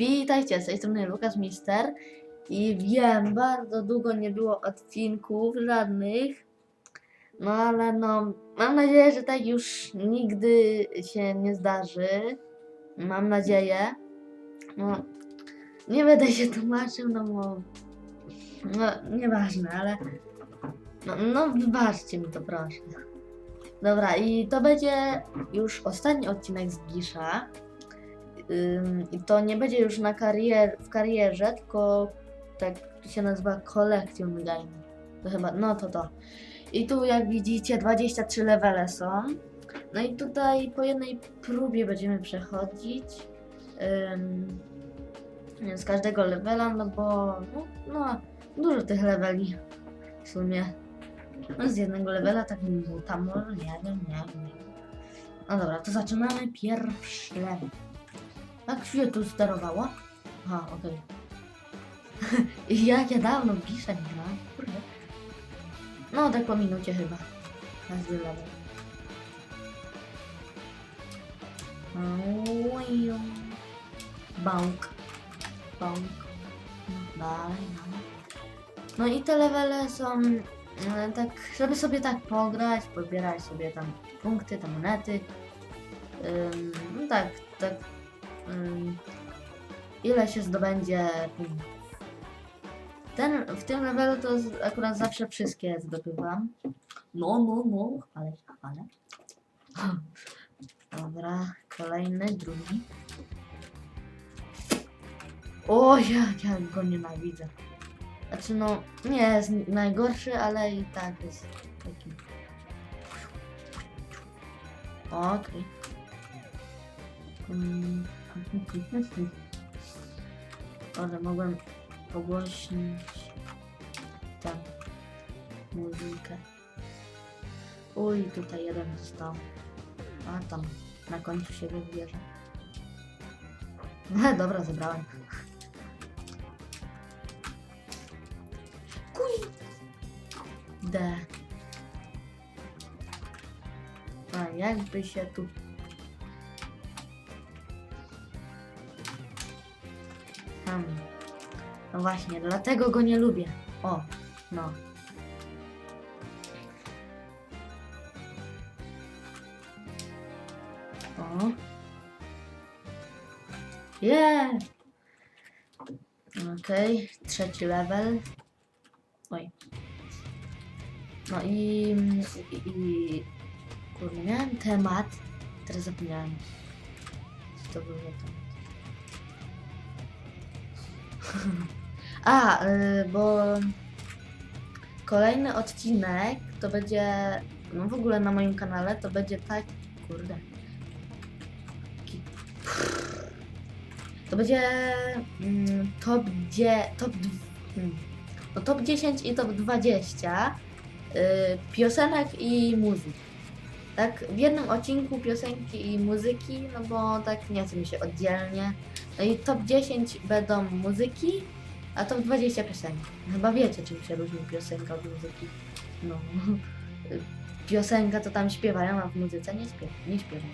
Witajcie, z tej strony Lukas Mister i wiem, bardzo długo nie było odcinków żadnych, no ale no, mam nadzieję, że tak już nigdy się nie zdarzy, mam nadzieję, no, nie będę się tłumaczył, no bo, no, nieważne, ale, no, no wybaczcie mi to proszę. Dobra, i to będzie już ostatni odcinek z Gisza. I to nie będzie już na karier w karierze, tylko tak się nazywa Collection Game. To chyba, no to to. I tu jak widzicie 23 levele są. No i tutaj po jednej próbie będziemy przechodzić. Ym, z każdego levela, no bo no, no dużo tych leveli w sumie. No z jednego levela tak no, tam może wiem, nie wiem. nie wiem. No dobra, to zaczynamy pierwszy level. Jak się tu sterowało? Aha, okej. Jak ja dawno piszę, nie grałem, kurde. No, tak po minucie chyba. Level. Ojo. Bąk. Bąk. No, i te levele są e, tak, żeby sobie tak pograć, pobierać sobie tam punkty, tam monety. No tak, tak ile się zdobędzie. Ten, w tym levelu to akurat zawsze wszystkie zdobywam. No, no, no, chwalę się, chwalę. Dobra, kolejny, drugi. O, jak ja go nienawidzę. Znaczy no, nie jest najgorszy, ale i tak jest taki. Okej. Mm. Ale mogłem pogłośnić tam muzykę. Uj, tutaj jeden został. A tam na końcu się wybierze. No dobra, zebrałem. Kuj! D. A jakby się tu No właśnie, dlatego go nie lubię. O, no. O. Yeah! Okej, trzeci level. Oj. No i, i, i kurde, miałem temat, teraz zapomniałem. Co to było za temat? A, y, bo kolejny odcinek to będzie, no w ogóle na moim kanale to będzie tak, kurde. To będzie mm, top, dzie, top, dw- hmm, no top 10 i top 20 y, piosenek i muzyk. Tak, w jednym odcinku piosenki i muzyki, no bo tak nie chce mi się oddzielnie. No i top 10 będą muzyki, a top 20 piosenek. Chyba wiecie, czym się różni piosenka od muzyki. No. Piosenka to tam śpiewają, a w muzyce nie, śpiew nie śpiewają.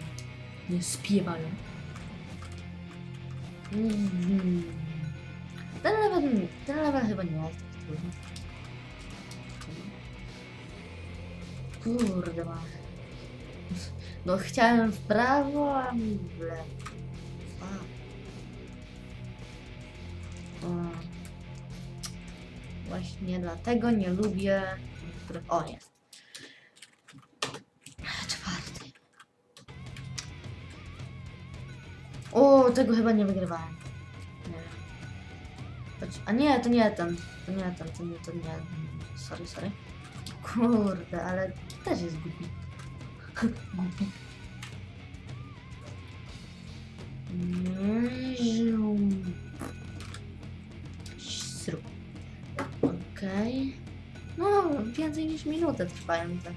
Nie śpiewają. Mhm. Ten level, ten level chyba nie jest taki trudny. Kurde ma. No chciałem w prawo, a mi w lewo. A. Właśnie dlatego nie lubię. O, jest. Czwarty. O, tego chyba nie wygrywałem. Nie. A nie, to nie ten. To nie ten, to nie, to nie. Sorry, sorry. Kurde, ale też jest głupi. głupi. Okej. No, więcej niż minutę trwają te.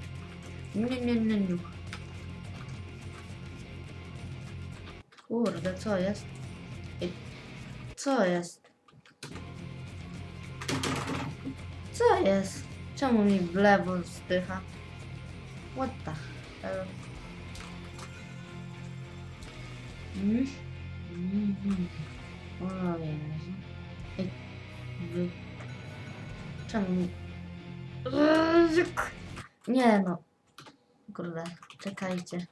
Nie, nie, nie, nie. Kurde, co jest? Co jest? Co jest? Czemu mi w lewo spycha? What the hell? Mm? Mhm. O Jezu. Ej. Czemu. Eee, Nie no. Kurde, czekajcie.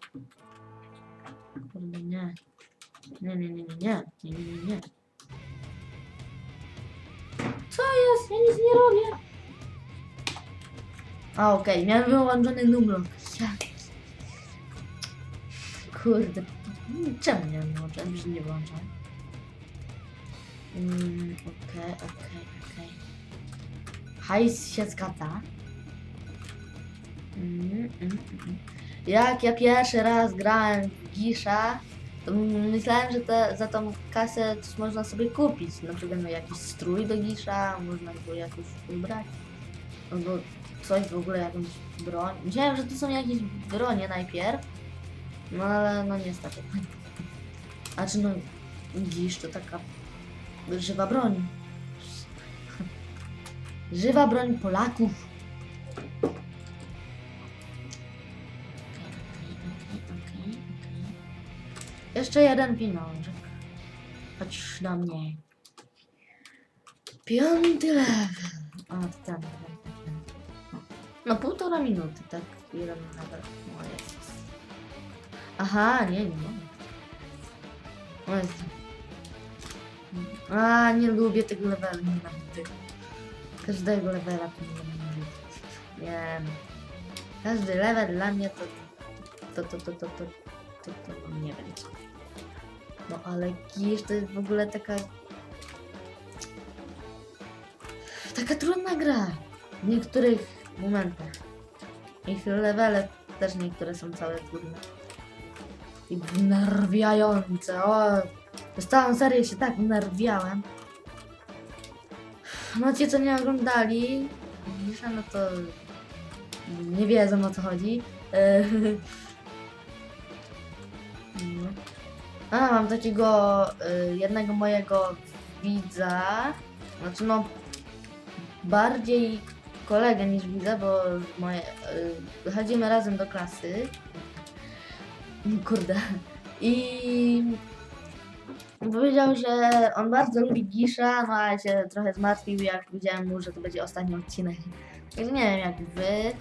Kurde, nie. Nie, nie, nie, nie, nie, nie, nie, nie, nie. Co jest? Ja nic nie robię. A, okej, miałem wyłączony numer. Ja... Kurde, czemu nie wyłączałem? Już nie wyłączałem. Mm, okej, okej, okej. Hajs się zgadza. Mm, mm, mm. Jak ja pierwszy raz grałem w Gisza, to myślałem, że te, za tą kasę coś można sobie kupić. Na przykład no, jakiś strój do Gisza, można go jakoś ubrać. Albo coś w ogóle, jakąś broń. Myślałem, że to są jakieś bronie najpierw. No ale no niestety. Znaczy no, Gisz to taka żywa broń. Żywa broń Polaków. Jeszcze jeden pieniążek. Chodź do mnie. Piąty level. Ten, ten, ten, ten. No półtora minuty, tak. Jeden level. O. Aha, nie, nie mogę. A, nie lubię tego levelu. Każdego levela to nienawidzę. Nie no. Każdy level dla mnie to... To, to, to, to, to, to, to, to nie wiem co. No ale Kisz to jest w ogóle taka... Taka trudna gra. W niektórych momentach. I levele też niektóre są całe trudne. I wnerwiające. O, przez całą serię się tak wnerwiałem. No ci co nie oglądali, Gisza, no to nie wiedzą o co chodzi. E. A, mam takiego y, jednego mojego widza, znaczy no bardziej kolegę niż widza, bo moje, y, chodzimy razem do klasy. Kurde. I powiedział, że on bardzo lubi Gisza, no ale się trochę zmartwił, jak powiedziałem mu, że to będzie ostatni odcinek. Także nie wiem jak wy,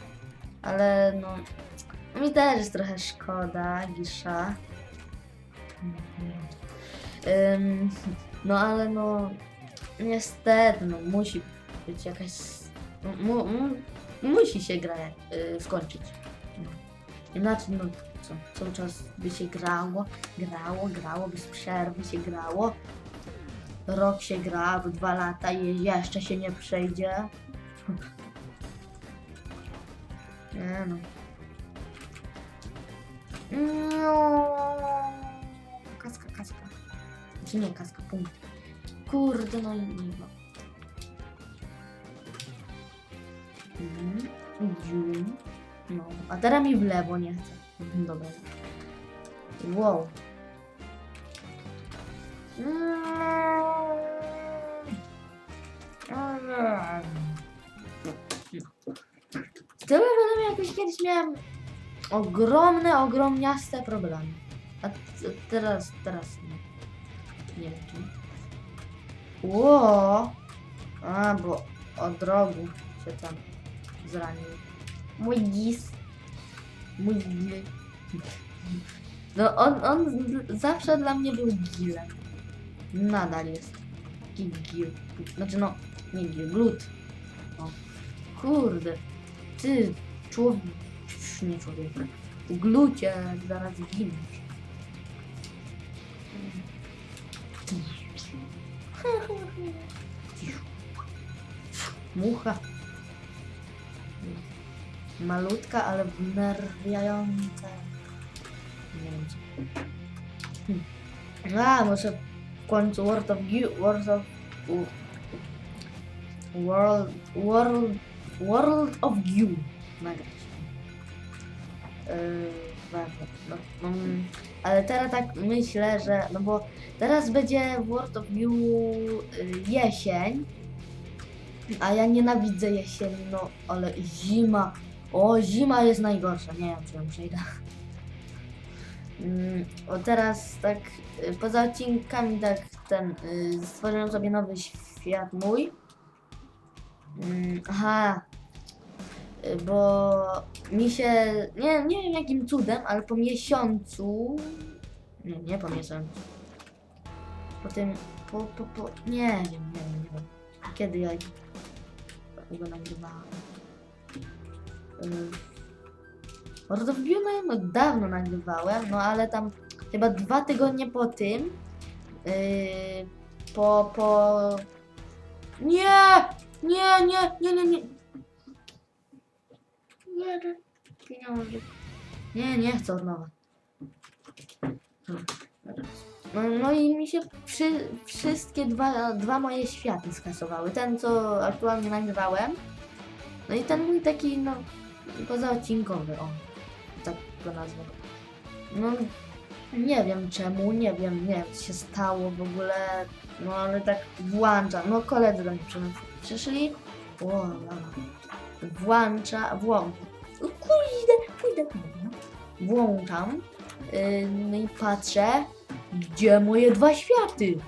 ale no mi też jest trochę szkoda Gisza. Ym, no ale no niestety no musi być jakaś mu, mu, musi się gra y, skończyć. Inaczej no co, cały czas by się grało, grało, grało, bez przerwy się grało. Rok się gra, dwa lata i jeszcze się nie przejdzie. Nie no. No. Kaska, kaska. Czy nie kaska, punkt. Kurde, no i nie ma. Mhm. Dzium. No, a teraz mi w lewo nie chce. Dobra. Wow. Z tym levelem jakoś kiedyś miałem ogromne, ogromniaste problemy. A teraz, teraz nie. Nie wiem. Ło! A, bo od rogu się tam zranił. Mój gis. Mój gil. No on, on zawsze dla mnie był gilem. Nadal jest. Taki gil. Znaczy no, nie gil, glut. Kurde. Ty, człowiek. Nie człowiek. Glucie, zaraz giniesz. Mucha. Malutka, ale wnerwiająca. Nie wiem co. Hmm. A, muszę w końcu World of You, World of... u- World, World, World of You nagrać. Yy. No, no, ale teraz tak myślę, że, no bo teraz będzie World of You y, jesień, a ja nienawidzę jesieni, no ale zima, o zima jest najgorsza, nie wiem czy ją przejdę. Mm, o teraz tak y, poza odcinkami tak ten, y, stworzyłem sobie nowy świat mój. Mm, aha, Y, bo mi się, nie, nie wiem jakim cudem, ale po miesiącu, nie, nie po miesiącu, po tym, po, po, po, nie wiem, nie wiem, nie wiem, kiedy ja go nagrywałem. Y, Może to wbiłem, no dawno nagrywałem, no ale tam chyba dwa tygodnie po tym, yy, po, po... Nie! Nie, nie, nie, nie, nie. Nie, nie, pieniądze. Nie, nie chcę od nowa. No, no i mi się przy, wszystkie dwa, dwa moje światy skasowały. Ten, co aktualnie nagrywałem. No i ten mój taki, no, pozaodcinkowy, o. Tak go nazwę. No, nie wiem czemu, nie wiem, nie wiem co się stało w ogóle, no ale tak włącza, no koledzy do mnie przyszli- lala. włącza, włącza, o, kurde, pójdę, włączam, yy, no i patrzę, gdzie moje dwa światy,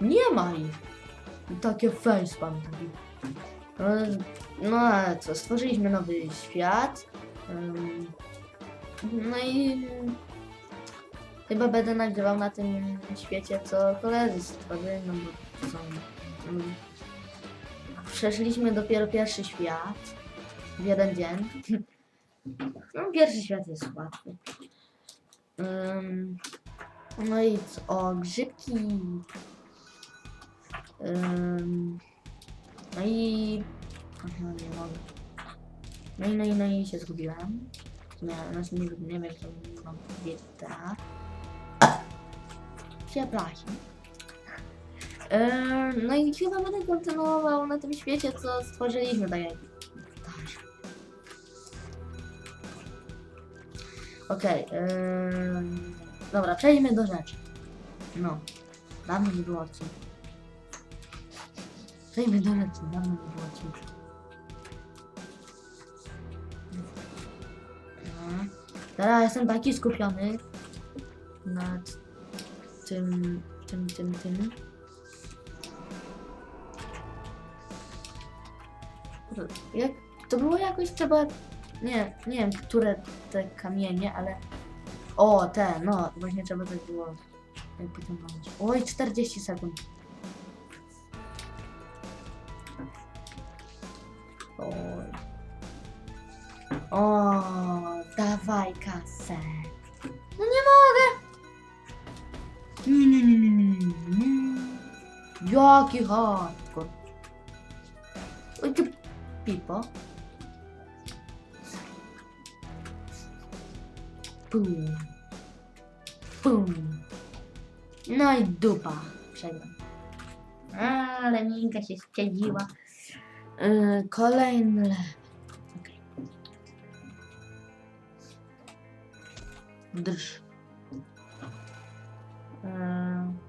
nie ma ich, takie facepalm taki. No, no ale co, stworzyliśmy nowy świat, no i Chyba będę nagrywał na tym świecie, co koledzy stworzyli, no bo są... Przeszliśmy dopiero pierwszy świat w jeden dzień. No, pierwszy świat jest łatwy. No i co? O, grzybki. No i... Aha, nie mogę. No i, no i, no i się zgubiłem. Nie, znaczy nie, nie wiem, co mam powiedzieć teraz. Przepraszam. Eee, no i chyba będę kontynuował na tym świecie, co stworzyliśmy, tak jak. Okej, eee, dobra, przejdźmy do rzeczy. No, dawno nie było odcinka. Przejdźmy do rzeczy, dawno nie było odcinka. Teraz jestem taki skupiony nad tym, tym, tym, tym. Jak, to było jakoś trzeba, nie, nie wiem, które te kamienie, ale o, te, no, właśnie trzeba tak było jakby to mówić. Oj, 40 sekund. Oj. O, dawaj kasę. No nie mogę. Nie, nie, nie, nie, nie, nie, nie. Jaki hardcore. Oj, ty pipo. Pum. Pum. No i dupa. Przegram. Ale Minka się spiedziła. Yy, kolejny Drż. Eee,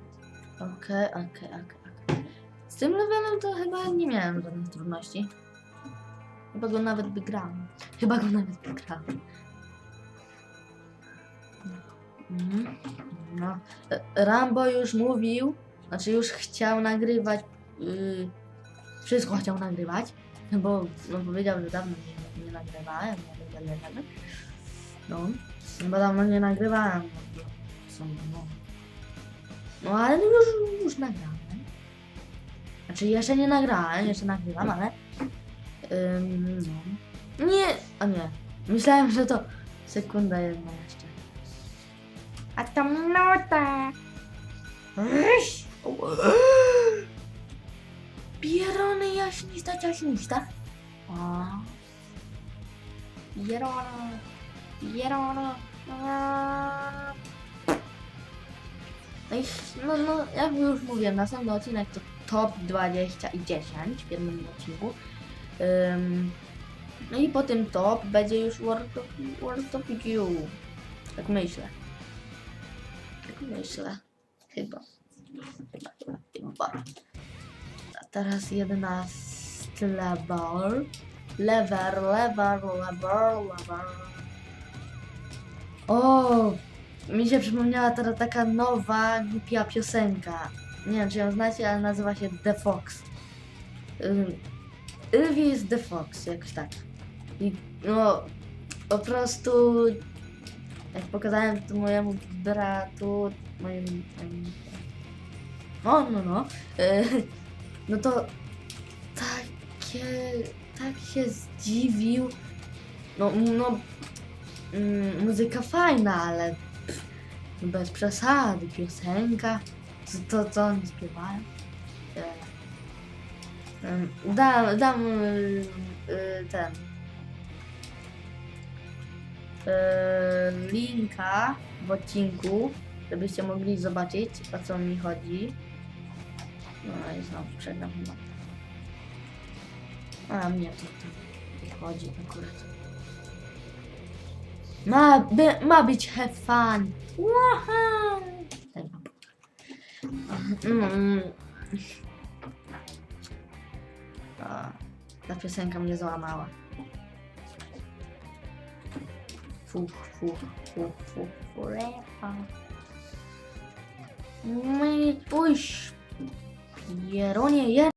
Okej, okej, okej. Z tym levelem to chyba nie miałem żadnych trudności. Chyba go nawet wygrałem. Chyba go nawet wygrałem. Mhm. No. E, Rambo już mówił, znaczy już chciał nagrywać, yy, wszystko chciał nagrywać, bo no, powiedział, że dawno nie, nie nagrywałem, nie nagrywałem. No, bo dawno nie nagrywałem. Są, no. no ale no już, już nagrałem. Znaczy jeszcze nie nagrałem, jeszcze nagrywam, ale... Ym, no. Nie, a nie. Myślałem, że to sekunda jedna jeszcze. A tam nota. Ryś. Pierony jaśnista, ciaśnista. O. Pierona. Pierona. No, i, no, no, jak już mówiłem, następny odcinek to top 20 i 10 w pierwszym odcinku. Ym, no i po tym top będzie już World of, World of PQ. Tak myślę. Tak myślę. Chyba, chyba. A teraz 11 level. Lever, lever, lever, lever. O! Mi się przypomniała teraz taka nowa, głupia piosenka. nie wiem czy ją znacie, ale nazywa się The Fox. Ylwi jest The Fox, jakoś tak. I no, po prostu jak pokazałem to mojemu bratu, moim, moim no, no, no, e, no to takie, tak się zdziwił, no, no, mm, muzyka fajna, ale pff, bez przesady, piosenka, to, to co oni śpiewają. E, Dam, dam y, y, ten linka w odcinku, żebyście mogli zobaczyć o co mi chodzi. No i znowu przegram chyba. A mnie to tu chodzi akurat. Ma, by, ma być have fun. Wow. Mm. A, ta piosenka mnie załamała. Fuch, fuch, fuch, fuch, forever. My. Jeronie, jer.